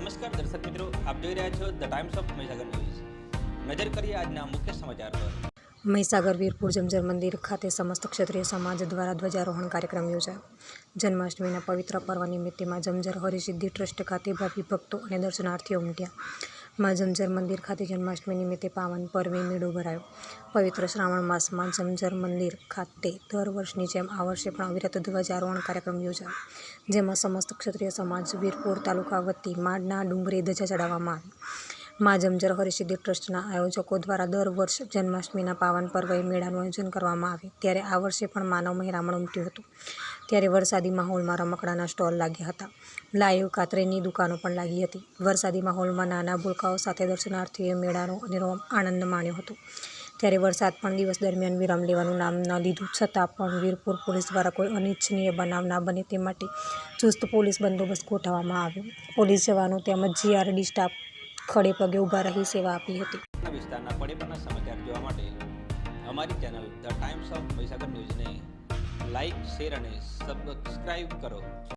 નમસ્કાર દર્શક મિત્રો, આપ જોઈ રહ્યા છો the Times of Mahisagar news નજર કરીએ આજના મુખ્ય સમાચાર પર. મહીસાગર વીરપુર જમજર મંદિર ખાતે સમસ્ત ક્ષત્રિય સમાજ દ્વારા ધ્વજારોહણ કાર્યક્રમ યોજાયો. જન્માષ્ટમીના પવિત્ર પર્વ નિમિત્તે જમજર હરિસિદ્ધિ ટ્રસ્ટ ખાતે ભાવિ ભક્તો અને દર્શનાર્થીઓ ઉમટ્યા. માં ઝમઝર મંદિર ખાતે જન્માષ્ટમી નિમિત્તે પાવન પર્વે મેળો ભરાયો. પવિત્ર શ્રાવણ માસમાં ઝમઝર મંદિર ખાતે દર વર્ષની જેમ આ વર્ષે પણ અવિરત ધ્વજારોહણ કાર્યક્રમ યોજાયો. જેમાં સમસ્ત ક્ષત્રિય સમાજ વીરપુર તાલુકા વતી માડના ડુંગરે ધજા ચડાવવામાં આવી મા જમજર હરિસિદ્ધિ ટ્રસ્ટના આયોજકો દ્વારા દર વર્ષ જન્માષ્ટમીના પાવન પર્વે મેળાનું આયોજન કરવામાં આવે. ત્યારે આ વર્ષે પણ માનવ મહેરામણ ઉમટ્યું હતું. ત્યારે વરસાદી માહોલમાં રમકડાના સ્ટોલ લાગ્યા હતા. લાઈવ કાતરેની દુકાનો પણ લાગી હતી. વરસાદી માહોલમાં નાના ભૂલકાઓ સાથે દર્શનાર્થીઓએ મેળાનો અનેરો આનંદ માણ્યો હતો. ત્યારે વરસાદ પણ દિવસ દરમિયાન વિરામ લેવાનું નામ ન લીધું. છતાં પણ વીરપુર પોલીસ દ્વારા કોઈ અનિચ્છનીય બનાવ ના બને તે માટે ચુસ્ત પોલીસ બંદોબસ્ત ગોઠવવામાં આવ્યો. પોલીસ જવાનો તેમજ જીઆરડી સ્ટાફ ખડે પગે ઊભા રહી સેવા આપી હતી. વિસ્તારના પડે પણના સમાચાર જોવા માટે અમારી channel the Times of Mahisagar ન્યૂઝને લાઈક, શેર અને સબસ્ક્રાઇબ કરો.